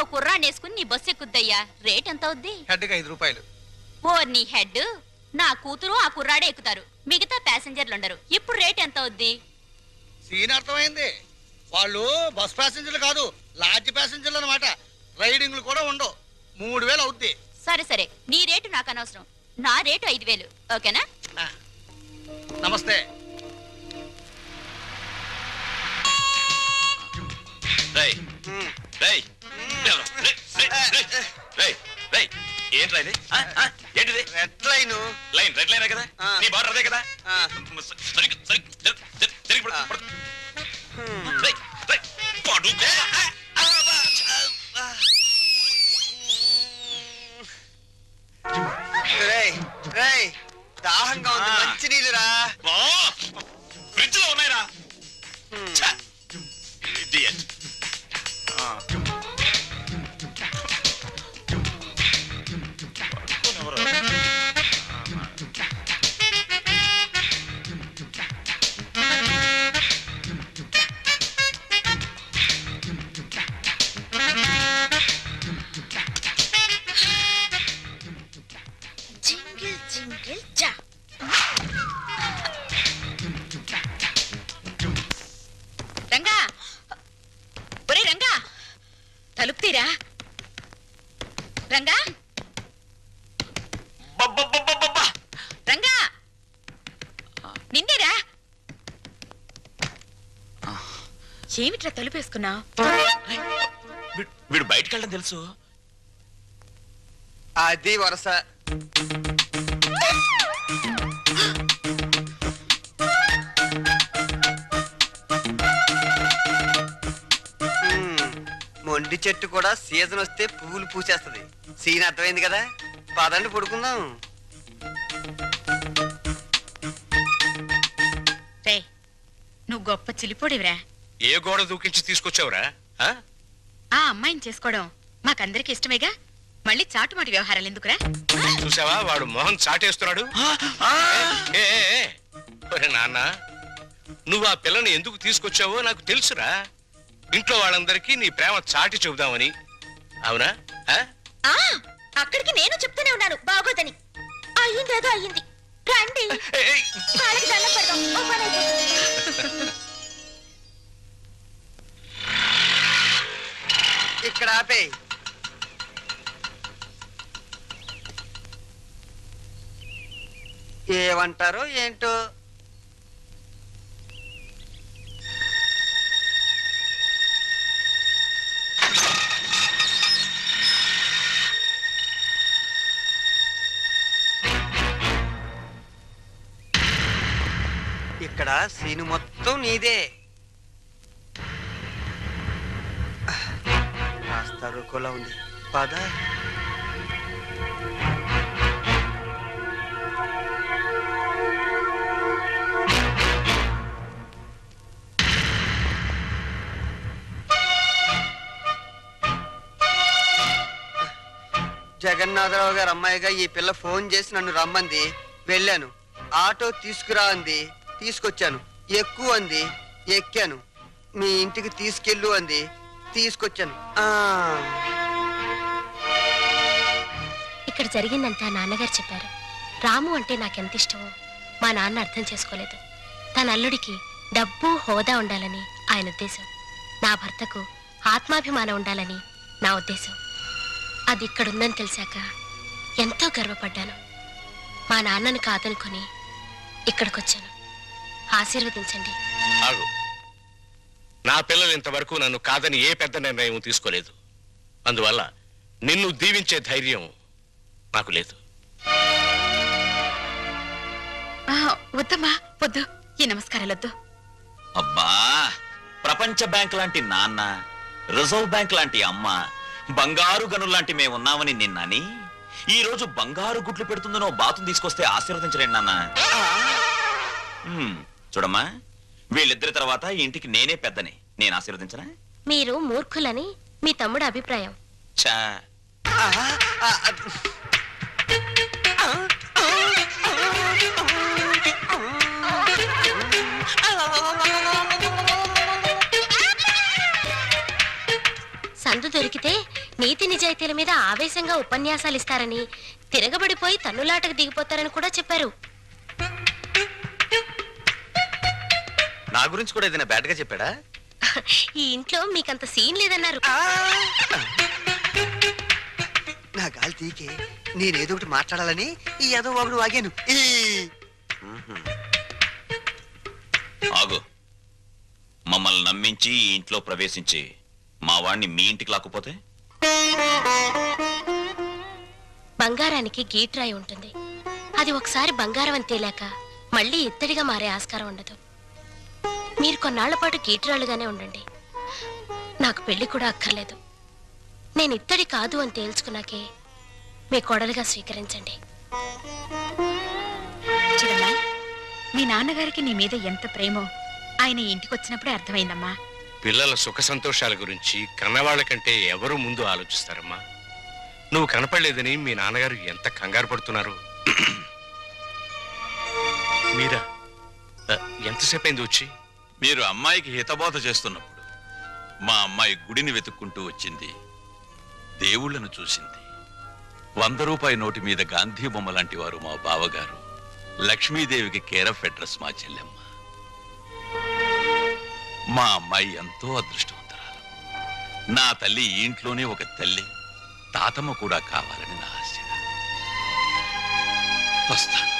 ఓ కుర్రాన్ని వేసుకుని నీ బస్సు ఎక్కుద్దయ్యా. రేట్ ఎంత అవుద్ది? హెడ్కి ఐదు రూపాయలు. ఓ నీ హెడ్ నా కూతురు ఆ కుర్రాడే ఎక్కుతారు. మిగతా ప్యాసింజర్లు ఉండరు ఇప్పుడు రేట్ ఎంత అవుద్ది? సీన్ అర్థమైంది. వాళ్ళు బస్ ప్యాసింజర్లు కాదు లాడ్జ్ ప్యాసింజర్లు అనమాట రైడింగ్లు కూడా ఉండవు. మూడు వేలు అవుద్ది. సరే సరే. నీ రేటు నాకు అనవసరం. నా రేటు ఐదు వేలు. ఓకేనా? ఆ. నమస్తే. రేయ్. రేయ్. రేయ్, ఏంట్రా ఇది ఆ, ఆ, ఏంటిది red line line red line కదా ఆ. నీ బార్డర్ అదే కదా ఆ. సరిగ్గా సరిగ్గా పడు. పడు. రేయ్, రేయ్, పడుకో. తీరా రంగా. రంగా. నిన్నేరా. ఏమిట్రా తలుపు వేసుకున్నావు వీడు- వీడు బయటకు వెళ్ళడం తెలుసు. అది వరస. మొండి చెట్టు కూడా సీజన్ వస్తే పువ్వులు పూసేస్తది. సీన్ అర్థమైంది కదా? పదండి పడుకుందాం. రే నువ్వు గొప్ప చిలిపోడివిరా. ఏ గోడ దూకించి తీసుకొచ్చావురా? ఆ? ఆ అమ్మాయిని చేసుకోవడం మాకందరికి ఇష్టమేగా? మళ్ళీ చాటుమాటి వ్యవహారాలు ఎందుకురా? చూసావా? వాడు మొహం చాటేస్తున్నాడు. ఏ, ఏ, ఏ. ఒరే నాన్న నువ్వు ఆ పిల్లని ఎందుకు తీసుకొచ్చావో నాకు తెలుసురా. ఇంట్లో వాళ్ళందరికీ నీ ప్రేమ చాటి చెబుదామని అవునా? ఆ? ఆ అక్కడికి నేను చెప్తూనే ఉన్నాను. బాగోదని. అయ్యింది అదో అయ్యింది. రండి. ఏయ్, కాళ్ళకి దండం పెడదాం. ఓ పని అయిపోతుంది. ఇక్కడ ఆపే ఏమంటారో ఏంటో? సీను మొత్తం నీదే. కాస్త రుకోలా ఉంది. పద. జగన్నాథరావు గారు అమ్మాయిగా ఈ పిల్ల ఫోన్ చేసి నన్ను రమ్మంది. వెళ్ళాను. ఆటో తీసుకురా అంది. తీసుకొచ్చాను. ఎక్కువ అంది ఎక్కాను. మీ ఇంటికి తీసుకెళ్ళు అంది తీసుకొచ్చాను. ఆ. ఇక్కడ జరిగిందంతా నాన్నగారు చెప్పారు. రాము అంటే నాకెంత ఇష్టమో మా నాన్న అర్థం చేసుకోలేదు. తన అల్లుడికి డబ్బు హోదా ఉండాలని ఆయన ఉద్దేశం. నా భర్తకు ఆత్మాభిమానం ఉండాలని నా ఉద్దేశం. అది ఇక్కడుందని తెలిసాక ఎంతో గర్వపడ్డాను. మా నాన్నను కాదనుకొని ఇక్కడికొచ్చాను. ఆశీర్వదించండి. ఆగు. నా పిల్లలు ఇంతవరకు నన్ను కాదని ఏ పెద్ద నిర్ణయం తీసుకోలేదు. అందువల్ల నిన్ను దీవించే ధైర్యం నాకు లేదు. వద్దమ్మా వద్దు. ఈ నమస్కారాలొద్దు అబ్బా ప్రపంచ బ్యాంక్ లాంటి నాన్న రిజర్వ్ బ్యాంక్ లాంటి అమ్మ బంగారు గనులు లాంటి మేము ఉన్నామని నిన్నని ఈ రోజు బంగారు గుడ్లు పెడుతుందనో బాతును తీసుకొస్తే ఆశీర్వదించలేండి నాన్న. హ్మ్, చూడమ్మా వీళ్ళిద్దరి తర్వాత ఈ ఇంటికి నేనే పెద్దని. నేను ఆశీర్వదించనా? మీరు మూర్ఖులని మీ తమ్ముడు అభిప్రాయం. చా సందు దొరికితే నీతి నిజాయితీల మీద ఆవేశంగా ఉపన్యాసాలు ఇస్తారని తిరగబడిపోయి తన్నులాటకు దిగిపోతారని కూడా చెప్పారు. నా గురించి కూడా ఏదైనా బ్యాడ్గా చెప్పాడా? ఈ ఇంట్లో మీకంత సీన్ లేదన్నారు. నా గాలి తీకే నేనేదో ఒకటి మాట్లాడాలని ఈ ఏదో ఒకడు వాగాను. ఆగు. మమ్మల్ని నమ్మించి ఈ ఇంట్లో ప్రవేశించి మా వాణ్ణి మీ ఇంటికి లాక్కుపోతే? బంగారానికి గీట్రాయి ఉంటుంది. అది ఒకసారి బంగారం అని తేలాక మళ్ళీ ఇత్తడిగా మారే ఆస్కారం ఉండదు. మీరు కొన్నాళ్ళ పాటు గీట్రాలుగానే ఉండండి. నాకు పెళ్ళి కూడా అక్కర్లేదు. నేను ఇత్తడి కాదు అని తేల్చుకున్నాకే మీ కోడలుగా స్వీకరించండి. మీ నాన్నగారికి నీ మీద ఎంత ప్రేమో ఆయన ఇంటికి వచ్చినప్పుడే అర్థమైందమ్మా. పిల్లల సుఖ సంతోషాల గురించి కన్నవాళ్ళ కంటే ఎవరు ముందు ఆలోచిస్తారమ్మా? నువ్వు కనపడలేదని మీ నాన్నగారు ఎంత కంగారు పడుతున్నారు? మీరా ఎంతసేపు అయింది వచ్చి? మీరు అమ్మాయికి హితబోధ చేస్తున్నప్పుడు మా అమ్మాయి గుడిని వెతుక్కుంటూ వచ్చింది. దేవుళ్ళను చూసింది. వంద రూపాయి నోటి మీద గాంధీ బొమ్మ లాంటి వారు మా బావగారు. లక్ష్మీదేవికి కేరఫ్ అడ్రస్ మా చెల్లెమ్మ. మా అమ్మాయి ఎంతో అదృష్టవంతురాలు. నా తల్లి ఇంట్లోనే ఒక తల్లి. తాతమ్మ కూడా కావాలని నా ఆశ. వస్తాను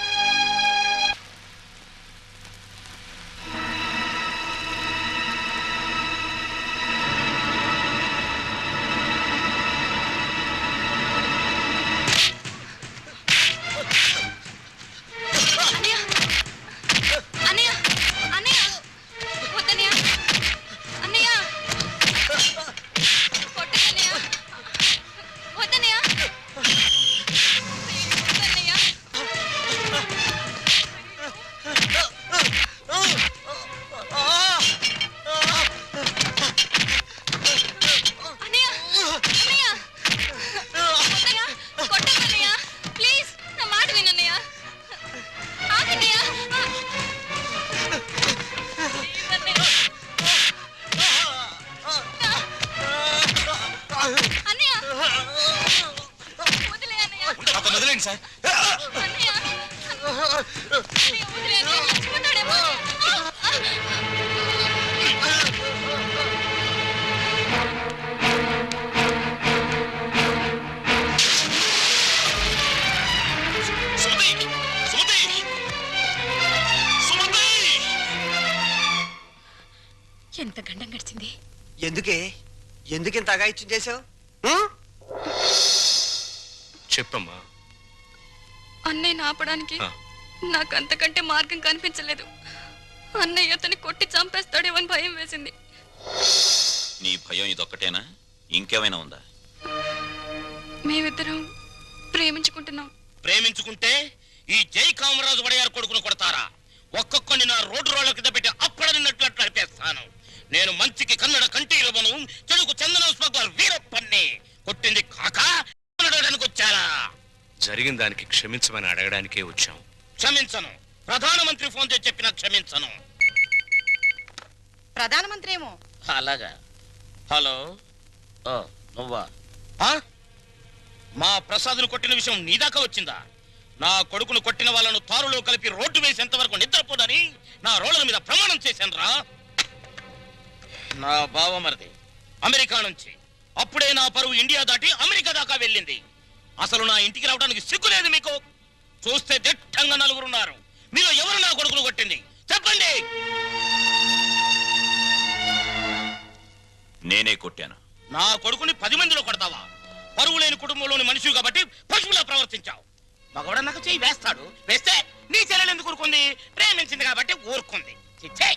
ఎందుకే? ఎందుకింత అగాయిత్యం చేసావు చెప్పమ్మా. అన్నయ్యని ఆపడానికి ఆ. నాకు అంతకంటే మార్గం కనిపించలేదు. అన్నయ్య అతన్ని కొట్టి చంపేస్తాడేమో అని భయం వేసింది. నీ భయం ఇదొక్కటేనా? ఇంకేమైనా ఉందా? మేమిద్దరం ప్రేమించుకుంటున్నాం. ప్రేమించుకుంటే ఈ జై కామరాజు వడయారు కొడుకును కొడతారా? ఒక్కొక్కని నా రోడ్డు రోడ్ల కింద పెట్టి అట్లా నడిపేస్తాను నేను మంచికి కన్నడ కంటీరవను చెడుకు చందన స్మగ్లర్ వీరప్పన్ని కొట్టింది కాక వచ్చారా? జరిగిన దానికి క్షమించమని అడగడానికే వచ్చాం. క్షమించను. ప్రధానమంత్రి ఫోన్ చేసి చెప్పినా క్షమించను. ప్రధానమంత్రి ఏమో? అలాగా. హలో. ఓ నువ్వా? ఆ? మా ప్రసాద్ను కొట్టిన విషయం నీ దాకా వచ్చిందా? నా కొడుకును కొట్టిన వాళ్ళను తారులో కలిపి రోడ్డు వేసేంత వరకు నిద్రపోదని నా రోడ్ల మీద ప్రమాణం చేశాను రా నా బావమరిది అమెరికా నుంచి. అప్పుడే నా పరువు ఇండియా దాటి అమెరికా దాకా వెళ్ళింది. అసలు నా ఇంటికి రావడానికి సిగ్గు లేదు మీకు. చూస్తే దిట్టంగా నలుగురున్నారు. మీలో ఎవరు నా కొడుకును కొట్టింది? చెప్పండి! నేనే కొట్టాను. నా కొడుకుని పది మందిలో కొడతావా? పరువు లేని కుటుంబంలోని మనిషి కాబట్టి పశువులా ప్రవర్తించావు. మగవాడన్నాక చెయ్యి వేస్తాడు. వేస్తే నీ చెల్లెలు ఎందుకు ఊరుకుంది? ప్రేమించింది కాబట్టి ఊరుకుంది. చిచ్చే!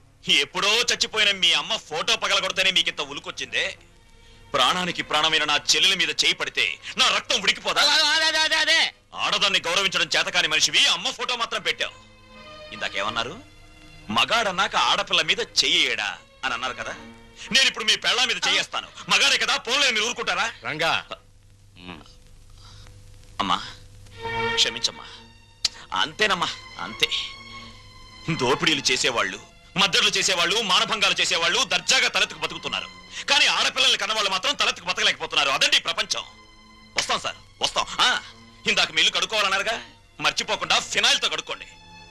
ఎప్పుడో చచ్చిపోయిన మీ అమ్మ ఫోటో పగలగొడితేనే మీకింత ఉలుకొచ్చిందే. ప్రాణానికి ప్రాణమైన నా చెల్లెల మీద చేయి పడితే నా రక్తం ఉడికిపోదా? ఆడదాన్ని గౌరవించడం చేతకాని మనిషివి అమ్మ ఫోటో మాత్రం పెట్టావు. ఇందాకేమన్నారు? మగాడన్నాక ఆడపిల్ల మీద చెయ్యేడా అని అన్నారు కదా? నేను ఇప్పుడు మీ పెళ్ళ మీద చెయ్యేస్తాను మగాడే కదా పోలే మీరు ఊరుకుంటారా? రంగా. అమ్మా క్షమించమ్మా. అంతేనమ్మా అంతే. దోపిడీలు చేసేవాళ్ళు మద్దతులు చేసేవాళ్ళు మానభంగాలు చేసేవాళ్ళు దర్జాగా తలెత్తుకు బతుకుతున్నారు. కానీ ఆడపిల్లల్ని కన్నవాళ్ళు మాత్రం తలెత్తుకు బతకలేకపోతున్నారు. అదండి ప్రపంచం. వస్తాం సార్ వస్తాం. ఆ, ఇందాక మీ ఇల్లు కడుక్కోవాలన్నారుగా? మర్చిపోకుండా ఫినాయిల్తో కడుక్కోండి.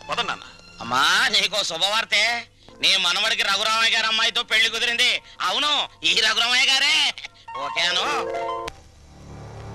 వదన్నాన్న అమ్మా నీకో శుభవార్తే. నీ మనవడికి రఘురామయ్య గారు అమ్మాయితో పెళ్ళి కుదిరింది. అవును ఈ రఘురామయ్య గారే. ఓకేను